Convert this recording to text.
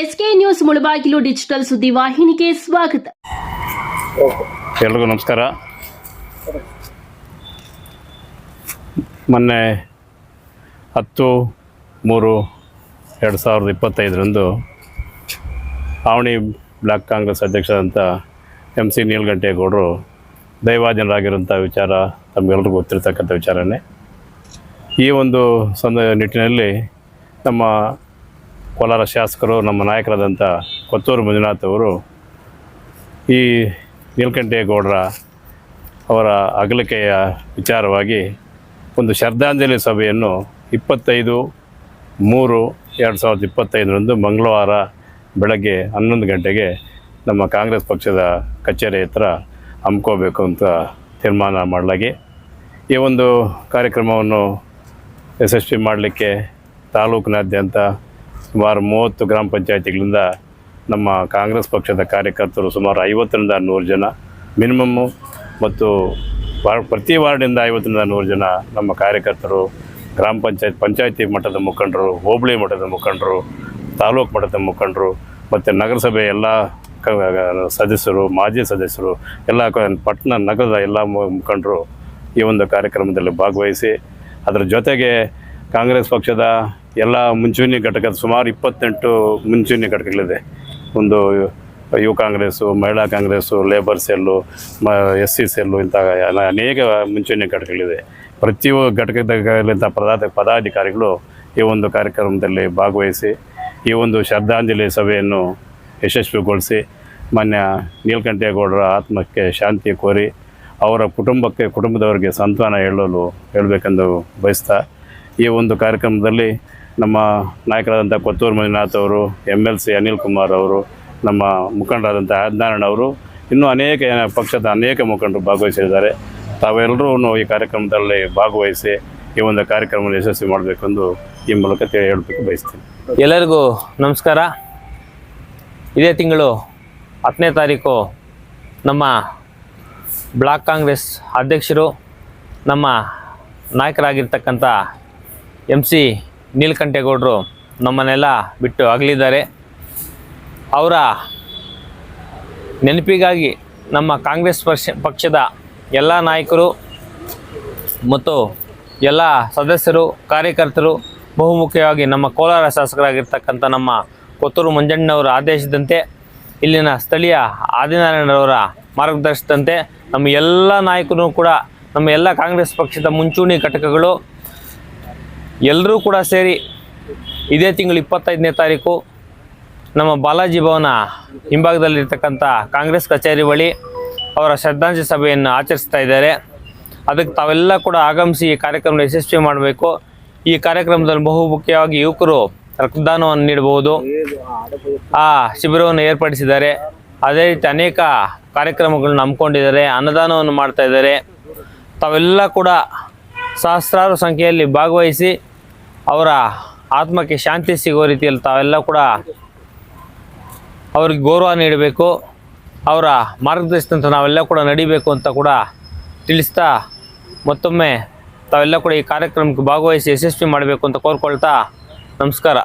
SK news Mulbagal digital ಸುದ್ದಿ ವಾಹಿನಿಗೆ ಸ್ವಾಗತ. ಎಲ್ರಿಗೂ ನಮಸ್ಕಾರ. ಮೊನ್ನೆ ಹತ್ತು ಮೂರು ಎರಡು ಸಾವಿರದ ಇಪ್ಪತ್ತೈದರಂದು ಆವಣಿ ಬ್ಲಾಕ್ ಕಾಂಗ್ರೆಸ್ ಅಧ್ಯಕ್ಷರಾದಂಥ ಎಂ ಸಿ ನೀಲಗಂಟೇಗೌಡರು ದೈವಾಜನರಾಗಿರುವಂಥ ವಿಚಾರ ತಮಗೆಲ್ರಿಗೂ ಗೊತ್ತಿರತಕ್ಕಂಥ ವಿಚಾರನೇ. ಈ ಒಂದು ಸಂದ ನಿಟ್ಟಿನಲ್ಲಿ ನಮ್ಮ ಕೋಲಾರ ಶಾಸಕರು ನಮ್ಮ ನಾಯಕರಾದಂಥ ಕೊತ್ತೂರು ಮಂಜುನಾಥ್ ಅವರು ಈ ನೀಲಕಂಠೇಗೌಡರ ಅವರ ಅಗಲಿಕೆಯ ವಿಚಾರವಾಗಿ ಒಂದು ಶ್ರದ್ಧಾಂಜಲಿ ಸಭೆಯನ್ನು ಇಪ್ಪತ್ತೈದು ಮೂರು ಎರಡು ಸಾವಿರದ ಇಪ್ಪತ್ತೈದರಂದು ಮಂಗಳವಾರ ಬೆಳಗ್ಗೆ ಹನ್ನೊಂದು ಗಂಟೆಗೆ ನಮ್ಮ ಕಾಂಗ್ರೆಸ್ ಪಕ್ಷದ ಕಚೇರಿ ಹತ್ರ ಹಮ್ಕೋಬೇಕು ಅಂತ ತೀರ್ಮಾನ ಮಾಡಲಾಗಿ ಈ ಒಂದು ಕಾರ್ಯಕ್ರಮವನ್ನು ಯಶಸ್ವಿ ಮಾಡಲಿಕ್ಕೆ ತಾಲೂಕಿನಾದ್ಯಂತ ಸುಮಾರು ಮೂವತ್ತು ಗ್ರಾಮ ಪಂಚಾಯತಿಗಳಿಂದ ನಮ್ಮ ಕಾಂಗ್ರೆಸ್ ಪಕ್ಷದ ಕಾರ್ಯಕರ್ತರು ಸುಮಾರು ಐವತ್ತರಿಂದ ನೂರು ಜನ ಮಿನಿಮಮ್ಮು ಮತ್ತು ವಾರ್, ಪ್ರತಿ ವಾರ್ಡಿಂದ ಐವತ್ತರಿಂದ ನೂರು ಜನ ನಮ್ಮ ಕಾರ್ಯಕರ್ತರು, ಗ್ರಾಮ ಪಂಚಾಯತ್, ಪಂಚಾಯತಿ ಮಟ್ಟದ ಮುಖಂಡರು, ಹೋಬಳಿ ಮಟ್ಟದ ಮುಖಂಡರು, ತಾಲೂಕು ಮಟ್ಟದ ಮುಖಂಡರು, ಮತ್ತು ನಗರಸಭೆ ಎಲ್ಲ ಸದಸ್ಯರು, ಮಾಜಿ ಸದಸ್ಯರು, ಎಲ್ಲ ಪಟ್ಟಣ ನಗರದ ಎಲ್ಲ ಮುಖಂಡರು ಈ ಒಂದು ಕಾರ್ಯಕ್ರಮದಲ್ಲಿ ಭಾಗವಹಿಸಿ, ಅದರ ಜೊತೆಗೆ ಕಾಂಗ್ರೆಸ್ ಪಕ್ಷದ ಎಲ್ಲ ಮುಂಚೂಣಿ ಘಟಕದ ಸುಮಾರು ಇಪ್ಪತ್ತೆಂಟು ಮುಂಚೂಣಿ ಘಟಕಗಳಿದೆ. ಒಂದು ಯುವ ಕಾಂಗ್ರೆಸ್ಸು, ಮಹಿಳಾ ಕಾಂಗ್ರೆಸ್ಸು ಲೇಬರ್ ಸೆಲ್ಲು ಮ ಎಸ್ ಸಿ ಸೆಲ್ಲು ಇಂಥ ಅನೇಕ ಮುಂಚೂಣಿ ಘಟಕಗಳಿದೆ. ಪ್ರತಿ ಘಟಕದಲ್ಲಿಂಥ ಪದಾರ್ಥ ಪದಾಧಿಕಾರಿಗಳು ಈ ಒಂದು ಕಾರ್ಯಕ್ರಮದಲ್ಲಿ ಭಾಗವಹಿಸಿ, ಈ ಒಂದು ಶ್ರದ್ಧಾಂಜಲಿ ಸಭೆಯನ್ನು ಯಶಸ್ವಿಗೊಳಿಸಿ, ಮಾನ್ಯ ನೀಲಕಂಠೇಗೌಡರ ಆತ್ಮಕ್ಕೆ ಶಾಂತಿ ಕೋರಿ, ಅವರ ಕುಟುಂಬಕ್ಕೆ, ಕುಟುಂಬದವರಿಗೆ ಸಾಂತ್ವನ ಹೇಳಲು, ಹೇಳಬೇಕೆಂದು ಬಯಸ್ತಾ ಈ ಒಂದು ಕಾರ್ಯಕ್ರಮದಲ್ಲಿ ನಮ್ಮ ನಾಯಕರಾದಂಥ ಕೊತ್ತೂರು ಮಂಜುನಾಥ್ ಅವರು M L C Anil Kumar ಅವರು, ನಮ್ಮ ಮುಖಂಡರಾದಂಥ ಆಜ್ನಾರಾಯಣ ಅವರು, ಇನ್ನೂ ಅನೇಕ ಪಕ್ಷದ ಅನೇಕ ಮುಖಂಡರು ಭಾಗವಹಿಸಿದ್ದಾರೆ. ತಾವೆಲ್ಲರೂ ಈ ಕಾರ್ಯಕ್ರಮದಲ್ಲಿ ಭಾಗವಹಿಸಿ ಈ ಒಂದು ಕಾರ್ಯಕ್ರಮ ಯಶಸ್ವಿ ಮಾಡಬೇಕೆಂದು ಈ ಮೂಲಕ ಹೇಳಬೇಕು ಬಯಸ್ತೀನಿ. ಎಲ್ಲರಿಗೂ ನಮಸ್ಕಾರ. ಇದೇ ತಿಂಗಳು ಹತ್ತನೇ ತಾರೀಕು ನಮ್ಮ ಬ್ಲಾಕ್ ಕಾಂಗ್ರೆಸ್ ಅಧ್ಯಕ್ಷರು, ನಮ್ಮ ನಾಯಕರಾಗಿರ್ತಕ್ಕಂಥ ಎಂ ಸಿ ನೀಲಕಂಠೇಗೌಡರು ನಮ್ಮನ್ನೆಲ್ಲ ಬಿಟ್ಟು ಅಗಲಿದ್ದಾರೆ. ಅವರ ನೆನಪಿಗಾಗಿ ನಮ್ಮ ಕಾಂಗ್ರೆಸ್ ಪಕ್ಷ ಪಕ್ಷದ ಎಲ್ಲ ನಾಯಕರು ಮತ್ತು ಎಲ್ಲ ಸದಸ್ಯರು, ಕಾರ್ಯಕರ್ತರು ಬಹುಮುಖ್ಯವಾಗಿ ನಮ್ಮ ಕೋಲಾರ ಶಾಸಕರಾಗಿರ್ತಕ್ಕಂಥ ನಮ್ಮ ಕೊತ್ತೂರು ಮಂಜಣ್ಣವರ ಆದೇಶದಂತೆ, ಇಲ್ಲಿನ ಸ್ಥಳೀಯ ಆದಿನಾರಾಯಣರವರ ಮಾರ್ಗದರ್ಶದಂತೆ ನಮ್ಮ ಎಲ್ಲ ನಾಯಕರು ಕೂಡ ನಮ್ಮ ಎಲ್ಲ ಕಾಂಗ್ರೆಸ್ ಪಕ್ಷದ ಮುಂಚೂಣಿ ಘಟಕಗಳು ಎಲ್ಲರೂ ಕೂಡ ಸೇರಿ ಇದೇ ತಿಂಗಳು ಇಪ್ಪತ್ತೈದನೇ ತಾರೀಕು ನಮ್ಮ ಬಾಲಾಜಿ ಭವನ ಹಿಂಭಾಗದಲ್ಲಿರ್ತಕ್ಕಂಥ ಕಾಂಗ್ರೆಸ್ ಕಚೇರಿ ಬಳಿ ಅವರ ಶ್ರದ್ಧಾಂಜಲಿ ಸಭೆಯನ್ನು ಆಚರಿಸ್ತಾ ಇದ್ದಾರೆ. ಅದಕ್ಕೆ ತಾವೆಲ್ಲ ಕೂಡ ಆಗಮಿಸಿ ಈ ಕಾರ್ಯಕ್ರಮ ಯಶಸ್ವಿ ಮಾಡಬೇಕು. ಈ ಕಾರ್ಯಕ್ರಮದಲ್ಲಿ ಬಹು ಮುಖ್ಯವಾಗಿ ಯುವಕರು ರಕ್ತದಾನವನ್ನು ನೀಡಬಹುದು. ಆ ಶಿಬಿರವನ್ನು ಏರ್ಪಡಿಸಿದ್ದಾರೆ. ಅದೇ ರೀತಿ ಅನೇಕ ಕಾರ್ಯಕ್ರಮಗಳನ್ನು ಹಮ್ಮಿಕೊಂಡಿದ್ದಾರೆ. ಅನ್ನದಾನವನ್ನು ಮಾಡ್ತಾ ಇದ್ದಾರೆ. ತಾವೆಲ್ಲ ಕೂಡ ಸಹಸ್ರಾರು ಸಂಖ್ಯೆಯಲ್ಲಿ ಭಾಗವಹಿಸಿ ಅವರ ಆತ್ಮಕ್ಕೆ ಶಾಂತಿ ಸಿಗೋ ರೀತಿಯಲ್ಲಿ ತಾವೆಲ್ಲ ಕೂಡ ಅವ್ರಿಗೆ ಗೌರವ ನೀಡಬೇಕು. ಅವರ ಮಾರ್ಗದರ್ಶನಂತ ನಾವೆಲ್ಲ ಕೂಡ ನಡಿಬೇಕು ಅಂತ ಕೂಡ ತಿಳಿಸ್ತಾ ಮತ್ತೊಮ್ಮೆ ತಾವೆಲ್ಲ ಕೂಡ ಈ ಕಾರ್ಯಕ್ರಮಕ್ಕೆ ಭಾಗವಹಿಸಿ ಯಶಸ್ವಿ ಮಾಡಬೇಕು ಅಂತ ಕೋರ್ಕೊಳ್ತಾ ನಮಸ್ಕಾರ.